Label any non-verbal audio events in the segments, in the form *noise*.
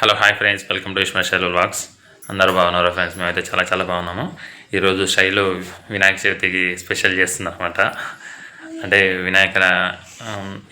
Hello hi friends. Welcome to Ishma Shailu vlogs అందరూ బాగున్నారు friends? మేమైతే చాలా చాలా బాగున్నాము. ఈరోజు శైలు వినాయక చవితికి స్పెషల్ చేస్తుందన్నమాట. అనమాట అంటే వినాయక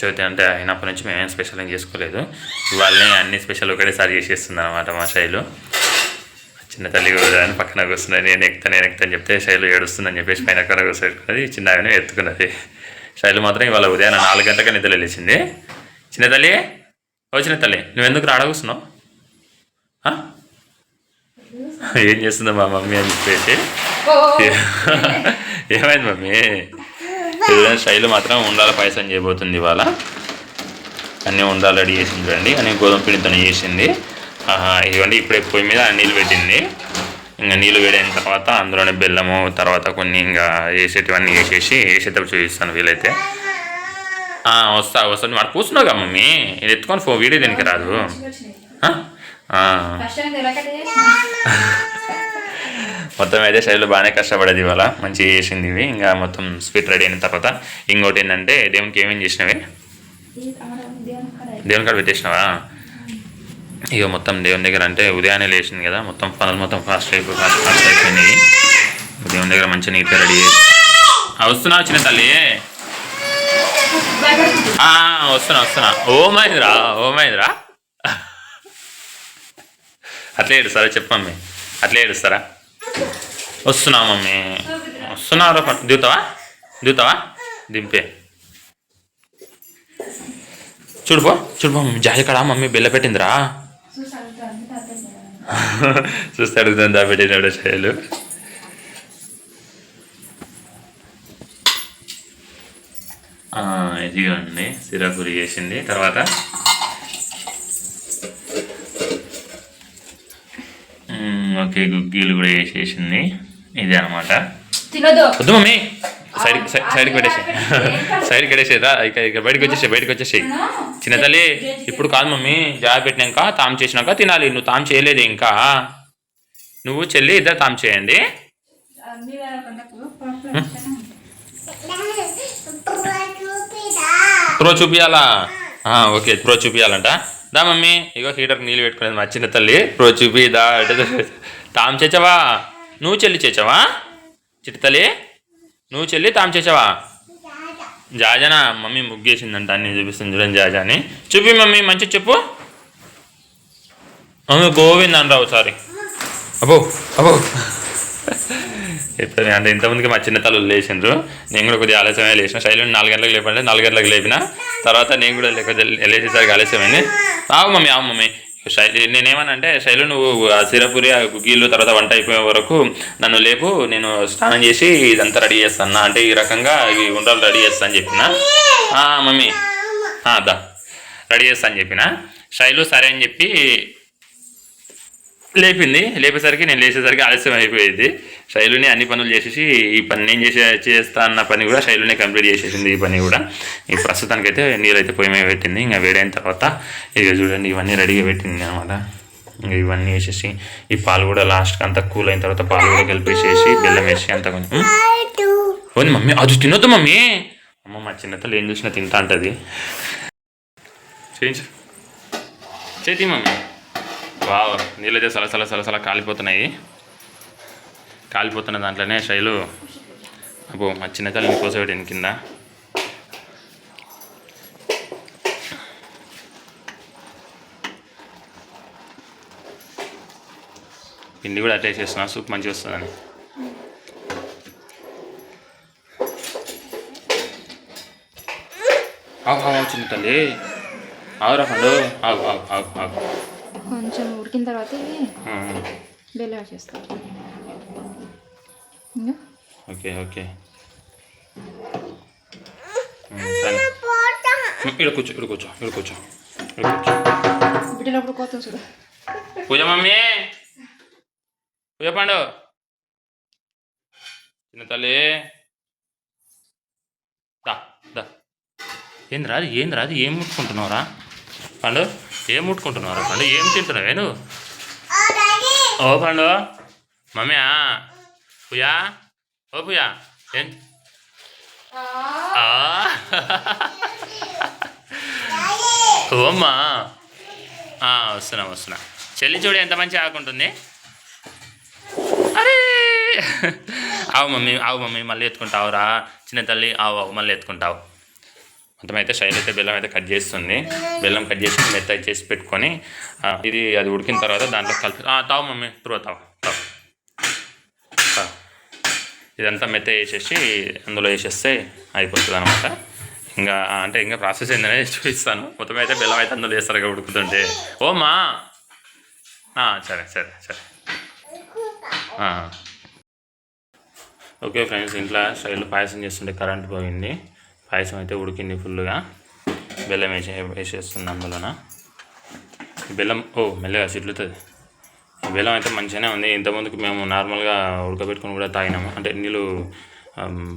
చవితి అంటే అయినప్పటి నుంచి మేమేం స్పెషల్ ఏం చేసుకోలేదు. ఇవాళనే అన్ని స్పెషల్ ఒకటేసారి చేసేస్తున్నాం అనమాట మా శైలు. చిన్న తల్లి కూడా అని పక్కన కూర్చున్నది. నేను ఎక్కుతాను నేను ఎక్కుతాను చెప్తే శైలు ఏడుస్తుందని చెప్పేసి పైన కడ కూర్చున్నది. చిన్న ఆమెను ఎత్తుకున్నది. శైలు మాత్రం ఇవాళ ఉదయం నాలుగు గంటలకు నిద్ర లేచింది చిన్న తల్లి? ఓ చిన్న తల్లి నువ్వు ఎందుకు ఏం చేస్తుందా మా మమ్మీ అని చెప్పేసి. ఏమైంది మమ్మీ? శైలు మాత్రం ఉండాల పాయసం చేయబోతుంది ఇవాళ. అన్నీ ఉండాలి రెడీ చేసింది చూడండి. అని గోధుమ పిండితో చేసింది. ఇవ్వండి ఇప్పుడే పొయ్యి మీద నీళ్ళు పెట్టింది. ఇంకా నీళ్ళు వేడైన తర్వాత అందులోనే బెల్లము తర్వాత కొన్ని ఇంకా వేసేటివన్నీ వేసేసి వేసేటప్పుడు చూపిస్తాను వీలైతే. వస్తా వస్తా. నువ్వు అక్కడ కూర్చున్నావుగా మమ్మీ? ఇది ఎత్తుకొని ఫో వీడియో దీనికి రాదు? *laughs* మొత్తం అయితే శైలు బాగానే కష్టపడేది ఇవాళ. మంచిగా చేసింది ఇవి. ఇంకా మొత్తం స్వీట్ రెడీ అయిన తర్వాత ఇంకోటి ఏంటంటే దేవునికి ఏమేమి చేసినవి? దేవుని కాడ పెట్టేసినావా? ఇక మొత్తం దేవుని దగ్గర అంటే ఉదయాన్నే లేచింది కదా. మొత్తం పనులు మొత్తం ఫాస్ట్ అయిపోయి ఫాస్ట్ ఫాస్ట్ అయిపోయినాయి. దేవుని దగ్గర మంచిగా నీట్గా రెడీ చేసి. ఆ, వస్తున్నా వచ్చిన తల్లి? వస్తున్నా వస్తున్నా. ఓ మహేంద్రా ఓ మహేంద్రా. అట్లే ఏడుస్తారా? చెప్పు అట్లే ఏడుస్తారా? వస్తున్నా మమ్మీ. వస్తున్నారా? దిగుతావా? దిగుతావా? దింపే. చూడుపో చూడుపో మమ్మీ. జాలి కడా? మమ్మీ బిల్ల పెట్టిందిరా. చూస్తాడు అడుగుతుంది దా పెట్టినాడు శైలు ఇదిగోండి. సిరాపూరి చేసింది. తర్వాత? ఓకే గుగ్గీలు కూడా వేసేసింది. ఇదే అనమాట తినదు. వద్దు మమ్మీ. సైడ్ సైడ్ సైడ్కి పెట్టేసి సైడ్కి పెట్టేసేదా ఇక ఇక బయటకు వచ్చేసి బయటకు వచ్చేసి చిన్న తల్లి ఇప్పుడు కాదు మమ్మీ. జాబ్ పెట్టినాక తాము చేసినాక తినాలి. నువ్వు తాము చేయలేదు ఇంకా. నువ్వు చెల్లి ఇద్దరు తాము చేయండి. త్రో చూపియాలా? ఆ, ఓకే త్రో చూపియాలంట. దా మమ్మీ. ఇగో హీటర్ నీళ్ళు పెట్టుకునేది మా చిన్న తల్లి. త్రో చూపి దా అంటే తాము చేచవా? నువ్వు చెల్లి చేచవా? చిట్టి నువ్వు చెల్లి తాము చేచవా? జాజన మమ్మీ ముగ్గేసిందంట అన్ని చూపిస్తుంది చూడండి జాజా అని చూపి మమ్మీ మంచి చెప్పు మమ్మీ గోవింద్ అనరావు సారీ అబ్బో అబ్బో. చెప్తాను అంటే ఇంతమందికి మా చిన్న తల్లు లేచిండ్రు. నేను కూడా కొద్దిగా ఆలస్యమే లేచిన. శైలి నాలుగు గంటలకు లేపండి. నాలుగు గంటలకు లేపిన. తర్వాత నేను కూడా లేక లేచేసరికి ఆలస్యమైంది. ఆవు మమ్మీ ఆవు మమ్మీ. శైలి నేనేమనంటే శైలు నువ్వు ఆ సిరపురి ఆ కుకీలు తర్వాత వంట అయిపోయే వరకు నన్ను లేపు నేను స్నానం చేసి ఇదంతా రెడీ చేస్తాను అంటే ఈ రకంగా ఇవి ఉండాలి రెడీ చేస్తా అని చెప్పిన మమ్మీ. దా. రెడీ చేస్తా అని చెప్పిన? శైలు సరే అని చెప్పి లేపింది. లేపేసరికి నేను లేచేసరికి ఆలస్యం అయిపోయేది. శైలుని అన్ని పనులు చేసేసి ఈ పని నేను చేసే చేస్తా అన్న పని కూడా శైలునే కంప్లీట్ చేసేసింది ఈ పని కూడా. ఈ ప్రస్తుతానికైతే అయితే పొయ్యి మీద పెట్టింది. ఇంకా వేడైన తర్వాత ఇక చూడండి ఇవన్నీ రెడీగా పెట్టింది అనమాట ఇంకా ఇవన్నీ వేసేసి ఈ పాలు కూడా లాస్ట్కి అంతా కూల్ అయిన తర్వాత పాలు కూడా కలిపేసేసి బెల్లం వేసి అంత కొంచెం పోనీ మమ్మీ అది తినొద్దు మమ్మీ. అమ్మ మా చిన్నతల్లి ఏం చూసినా తింటా అంటది. చేయించు చేతి మమ్మీ. వావ్ నీళ్ళైతే సలసల సలసల కాలిపోతున్నాయి. కాలిపోతున్న దాంట్లోనే శైలు అబ్బో మా చిన్న తల్లిని కోసబెట్టింది కింద. పిండి కూడా అట్టే చేస్తున్నా సూప్ మంచిగా వస్తుందని. ఆవు ఆవు చిన్న తల్లి. ఆవురా పండు. ఆవు ఆవు ఆవు ఆవు. కొంచెం ఉడికిన తర్వాత ఇవి. బెల్లం వేసేస్తాం ఓకే ఓకే. ఇక్కడ కూర్చో ఇక్కడ కూర్చో ఇక్కడ కూర్చో ఇక్కడ కూర్చో. బిడ్డలప్పుడు కోత చూడు. పూజ మమ్మీ. పూజ పండు. చిన్న తల్లి. దా దా. ఏంది రాదు ఏంది రాదు ఏం ముట్టుకుంటున్నావురా? పండు. ఏం ముట్టుకుంటున్నావురా పండు ఏం తింటున్నావే? నువ్వు ఓ పండు. మమ్మీ పూజా ఓ పూజా ఏం? ఆ. ఓ అమ్మా ఆ, వస్తున్నా వస్తున్నా. చెల్లి చూడు ఎంత మంచిగా ఆకుంటుంది అరే. ఆవు మమ్మీ ఆవు మమ్మీ మళ్ళీ ఎత్తుకుంటావురా. చిన్న తల్లి ఆవు ఆవు మళ్ళీ ఎత్తుకుంటావు. మొత్తం అయితే శైలి అయితే బెల్లం అయితే కట్ చేస్తుంది. బెల్లం కట్ చేసి మెత్త చేసి పెట్టుకొని ఇది అది ఉడికిన తర్వాత దాంట్లో కలిపి తావు మమ్మీ తురువ తావు తావు. ఇదంతా మెత్త వేసేసి అందులో వేసేస్తే అయిపోతుంది అనమాట ఇంకా అంటే ఇంకా ప్రాసెస్ ఏంటనే చూపిస్తాను. మొత్తం అయితే బెల్లం అయితే అందులో వేస్తారు ఉడుకుతుంటే. ఓ మా! సరే సరే సరే. ఓకే ఫ్రెండ్స్ ఇంట్లో స్టైల్ పాయసం చేస్తుంటే కరెంట్ పోయింది. పాయసం అయితే ఉడికింది ఫుల్గా బెల్లం వేసే వేసేస్తుంది అందులోన. బెల్లం ఓ మెల్లగా చిట్లుతుంది బెల్లం అయితే మంచిగానే ఉంది. ఇంతకుముందుకు మేము నార్మల్గా ఉడకబెట్టుకొని కూడా తాగినాము. అంటే నీళ్ళు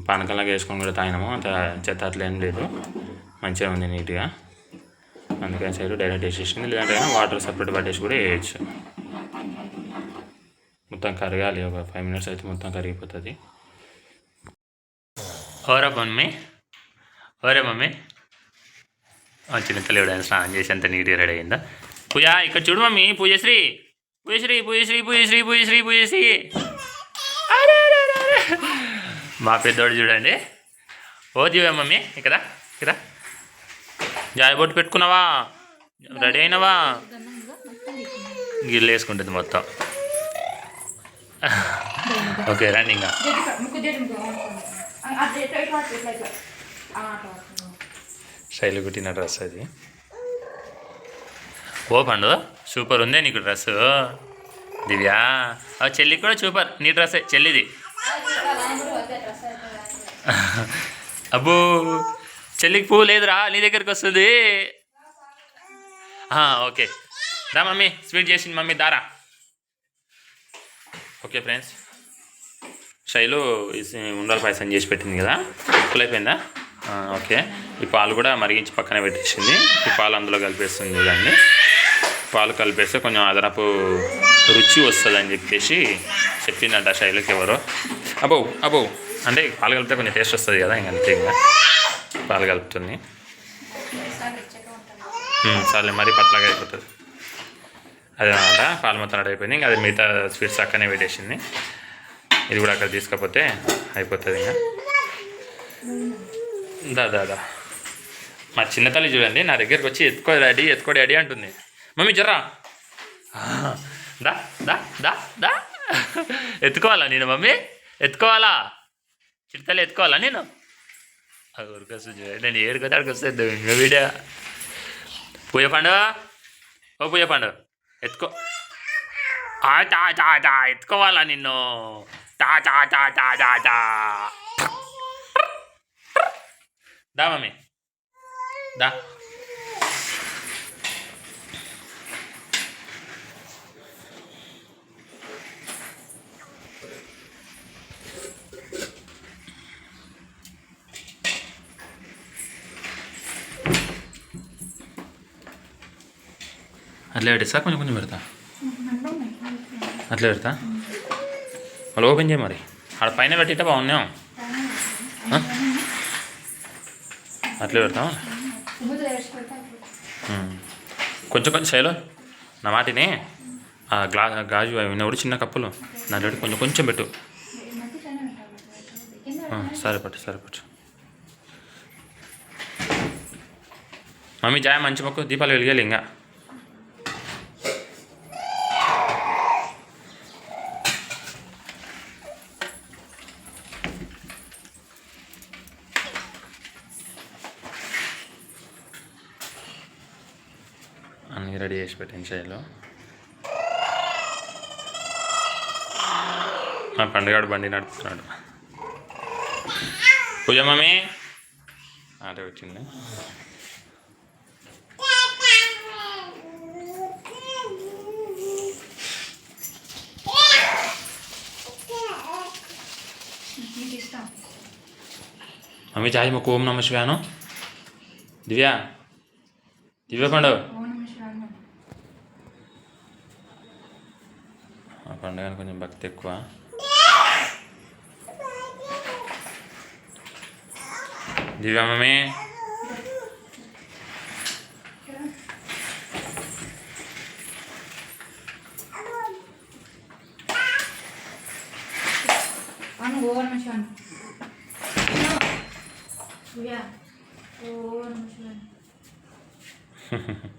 పానకంలాగా వేసుకొని కూడా తాగినాము. అంత చెత్త అట్లా ఏం లేదు. మంచిగా ఉంది నీట్గా. అందుకని సైడ్ డైరెక్ట్ వేసేసింది. లేదంటే వాటర్ సపరేట్ పట్టేసి కూడా వేయచ్చు. మొత్తం కరగాలి. ఒక ఫైవ్ మినిట్స్ అయితే మొత్తం కరిగిపోతుంది. ఓరా మమ్మీ ఓరే మమ్మీ చిన్న తల్లి ఎవడైనా స్నానం చేసి అంత నీట్గా రెడీ అయిందా పూజ ఇక్కడ చూడు మమ్మీ పూజశ్రీ పూజశ్రీ పూజశ్రీ పూజశ్రీ పూజశ్రీ పూజశ్రీ. మా పెద్దోడు చూడండి ఓ దివ్య మమ్మీ ఇక్కడ ఇక్కడ జాయ్ బొట్టు పెట్టుకున్నావా రెడీ అయినావా గిల్లు వేసుకుంటుంది మొత్తం ఓకే రండి ఇంకా ముక్కు శైలి కుట్టిన డ్రెస్ అది. ఓ పండు సూపర్ ఉందే నీకు డ్రెస్. దివ్యా చెల్లికి కూడా సూపర్ నీ డ్రెస్సే చెల్లిది. అబ్బో చెల్లికి పువ్వు లేదురా నీ దగ్గరికి వస్తుంది. ఓకే. రా మమ్మీ స్వీట్ చేసింది మమ్మీ దారా. Okay friends. శైలు ఉండాలి పాయసం చేసి పెట్టింది కదా. ఫుల్ అయిపోయిందా? ఓకే. ఈ పాలు కూడా మరిగించి పక్కన పెట్టేసింది. ఈ పాలు అందులో కలిపేస్తుంది చూడండి. పాలు కలిపేస్తే కొంచెం అదనపు రుచి వస్తుంది అని చెప్పేసి చెప్పిందంట శైలికి ఎవరో. అబ్బో అబౌ అంటే పాలు కలిపితే కొంచెం టేస్ట్ వస్తుంది కదా ఇంక అంతే ఇంకా. పాలు కలుపుతుంది. సర్లే మరీ పట్లాగా అయిపోతుంది. అదేనమాట పాలు మొత్తం రెడీ అయిపోయింది. ఇంకా అది మిగతా స్వీట్స్ అక్కనే పెట్టేసింది. ఇది కూడా అక్కడ తీసుకపోతే అయిపోతుంది ఇంకా. దా దా దా. మా చిన్న తల్లి చూడండి నా దగ్గరికి వచ్చి ఎత్తుకో డాడీ ఎత్తుకో డాడీ అంటుంది. మమ్మీ జర్రా. దా దా దా దా. ఎత్తుకోవాలా నేను మమ్మీ? ఎత్తుకోవాలా? చిట్టతల్లి ఎత్తుకోవాలా నేను? ఊరికొస్తుంది చూడండి నేను ఏడుకోదాడికి వస్తుంది ఇంకా వీడియో. పూజ పండుగ? ఓ పూజ పండు ఎత్తుకో. ఆ తా తా తా ఎత్తుకోవాలా నిన్ను? తా తా తా తా తా తా. దా మమ్మీ. దా. అట్లా పెట్టేస్తా కొంచెం కొంచెం పెడతా. అట్లా పెడతా? మళ్ళీ ఓపెన్ చేయ మరి. ఆడ పైన పెట్టితే బాగున్నాం? అట్లే పెడతాం కొంచెం కొంచెం శైలో నా మాటిని? ఆ గ్లా గాజు అవి ఉన్నప్పుడు చిన్న కప్పులు. నా రెడీ కొంచెం కొంచెం పెట్టు. సరే పట్టు సరే పట్టు. మమ్మీ జాయ మంచి మొక్క. దీపాలు వెలిగాలి ఇంకా. అన్నీ రెడీ మా పండుగాడు బండి నడుపుతున్నాడు. పూజ మమ్మీ. అదే వచ్చింది. మమ్మీ చాయ్ మొక్కు ఓం నమ శివాను Divya. Divya Pandu. Divya mummy Yeah. Oh, I'm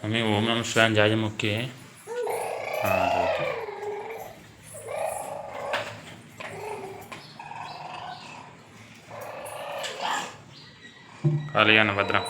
mummy ఓం నమ శివాన్ జాజముఖి మొక్కి కాళీయాన భద్రం.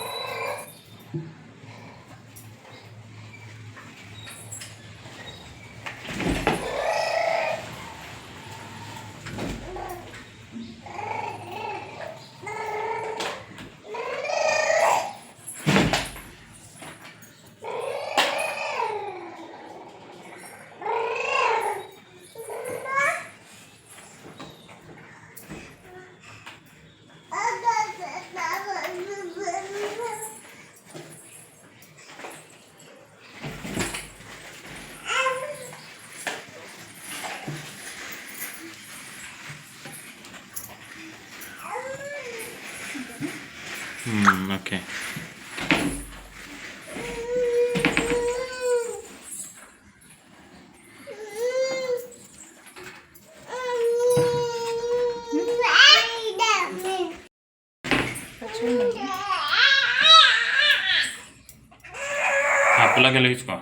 పుల్లకి వెలిగించుకో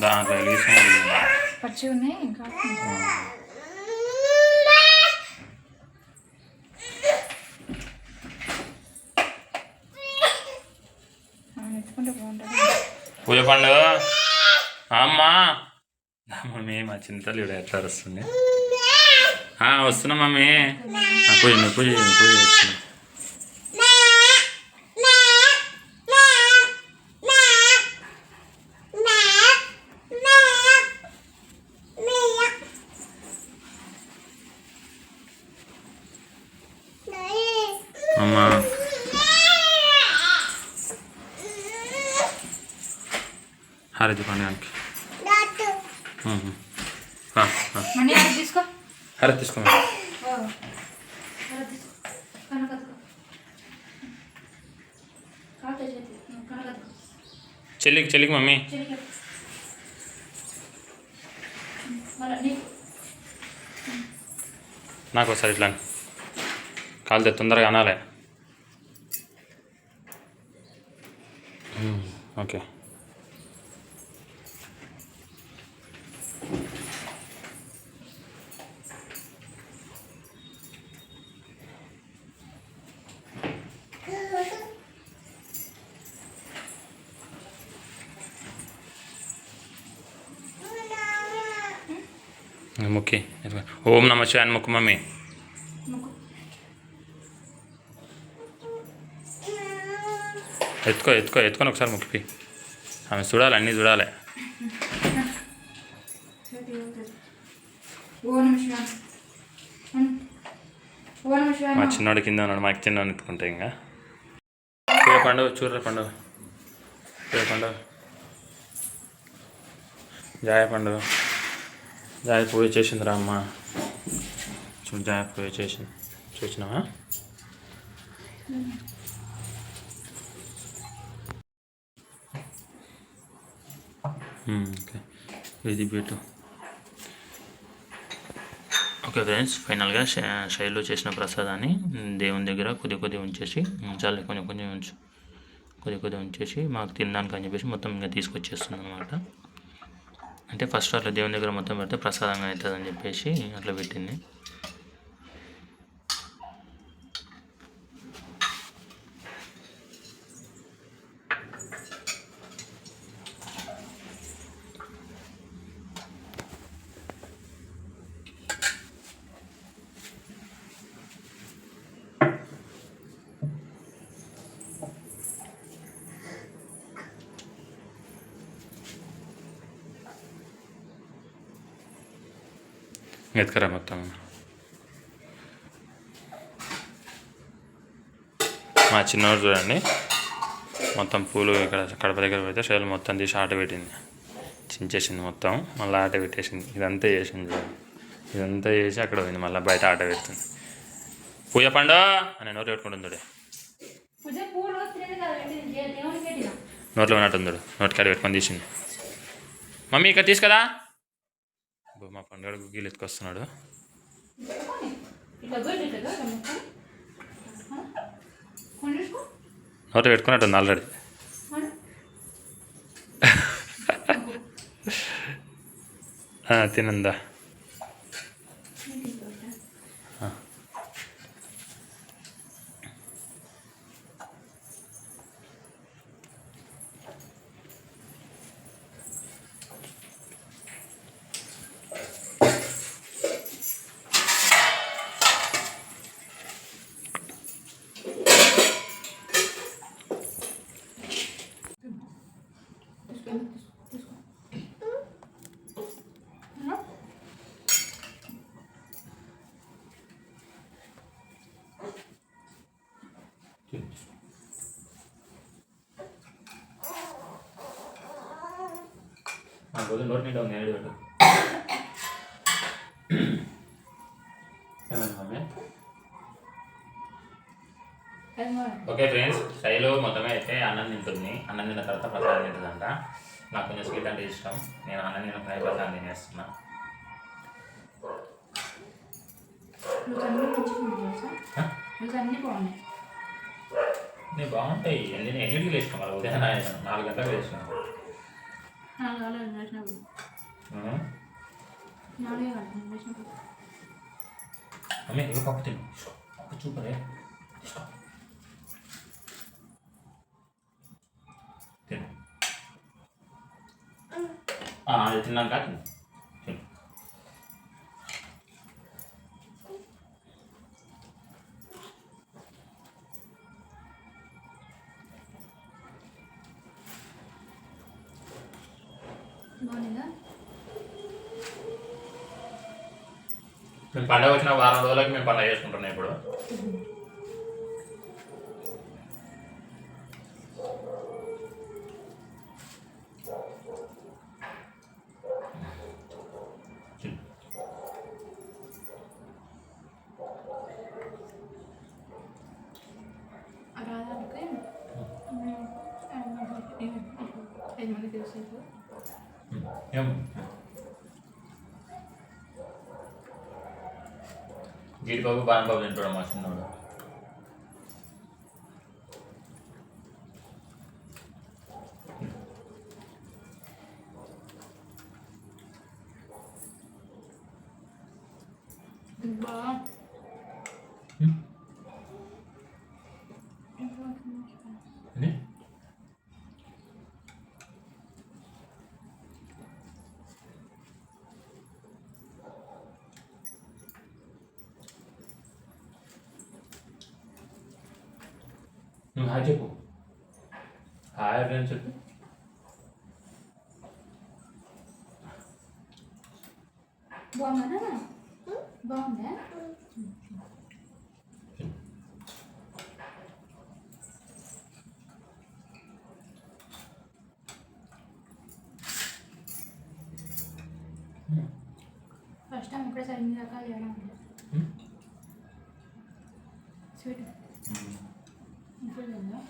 దాంట్లో వెలిగించుకో ఉన్నాయి ఇంకా? పూజ పండు. అమ్మా. మమ్మీ మా చింతలు ఇక్కడ ఎట్లా వస్తుంది వస్తున్నా మమ్మీ. పూజ పూజ పూజ ఓ. అలా తీసుకో. కనకత్తుకో. కాలుతో చేతి. నువ్వు కనకత్తుకో. చెల్లికి చెల్లికి మమ్మీ నాకు ఒకసారి ఇట్లా కాలితే తొందరగా అనాలే మ్మ్, ఓకే ముక్కి ఓం నమ శివాయ ముక్కు మమ్మీ ఎత్తుకో ఎత్తుకో ఎత్తుకొని ఒకసారి ముక్కి. ఆమె చూడాలి అన్నీ చూడాలి. మా చిన్నోడు కింద ఉన్నాడు మాకు చిన్నోడు ఎత్తుకుంటే ఇంకా. చూడ పండు చూడరా పండు. చూడ పండు. జాయ పండు. జాయ పూజ చేసిందిరా అమ్మ. చూడు జాయ పూజ చేసింది. చూసినావా? ఓకే ఇది పెట్టు ఓకే ఫ్రెండ్స్ ఫైనల్గా శ- శైలిలో చేసిన ప్రసాదాన్ని దేవుని దగ్గర కొద్ది కొద్ది ఉంచేసి ఉంచాలి కొంచెం కొంచెం ఉంచు. కొద్ది కొద్ది ఉంచేసి మాకు తినడానికి అని చెప్పేసి మొత్తం ఇంకా తీసుకొచ్చేస్తుంది అనమాట అంటే ఫస్ట్ అట్లా దేవుని దగ్గర మొత్తం పెడితే ప్రసాదంగా అవుతుంది అని చెప్పేసి అట్లా పెట్టింది. ఎత్తుకరా మొత్తం మా చిన్నవాడు చూడండి. మొత్తం పూలు ఇక్కడ కడప దగ్గర పెడితే శైలు మొత్తం తీసి ఆట పెట్టింది. చించేసింది మొత్తం. మళ్ళీ ఆట పెట్టేసింది. ఇదంతా చేసింది చూడండి ఇదంతా చేసి అక్కడ పోయింది. మళ్ళీ బయట ఆట పెడుతుంది. పూజ పండు అని నోరు పెట్టుకుంటుంది నోట్లో ఉన్నట్టుంది చూడు. నోటికాడ పెట్టుకొని తీసింది. మమ్మీ ఇక్కడ తీసుకదా మా పండుగ గుగ్గిలు ఎత్తుకొస్తున్నాడు. నోట్లో పెట్టుకున్నట్టుంది ఆల్రెడీ. *laughs* తినందా? నోటి నిండా ఉంది ఏడు. ఓకే ఫ్రెండ్స్ శైలు మొత్తమే అయితే అన్నం తింటుంది. అన్నం తిన్న తర్వాత ప్రసాదం తింటుందంట. నాకు కొంచెం స్వీట్ అంటే ఇష్టం. నేను అన్నం తినకుండా ప్రసాదం తినేస్తున్నా. బాగుంటాయి. ఎన్ని ఎన్నింటికి వాళ్ళు ఉదయం నాలుగు గంటలకు లేచినాం నాలుగు కావాలి వేసినప్పుడు నాలుగే కావాలి వేసినప్పుడు మమ్మీ ఇక పప్పు తిను పప్పు చూపరే తీసుకో తిను ఆ, అది తిన్నాక తిను తిను పండగ వచ్చిన వారం రోజులకి మేము పండగ చేసుకుంటున్నాం ఇప్పుడు. రాదానికి ఐదు మంది జీడిపప్పు బాదం తింటాడు మా చిన్నోడు బా నువ్వు హాయ్ చెప్పు. హాయ్ ఫ్రెండ్స్ చెప్పు. బాగుందా? బాగుందా ఫస్ట్ టైం ఇక్కడ సరే ఇన్ని రకాలు చేయడం హ్మ్? స్వీట్ హ్మ్. ఇంట్లో ఉందా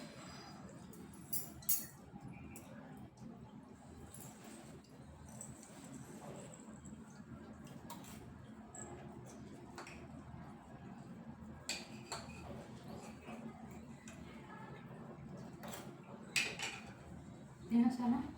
నేను వస్తానా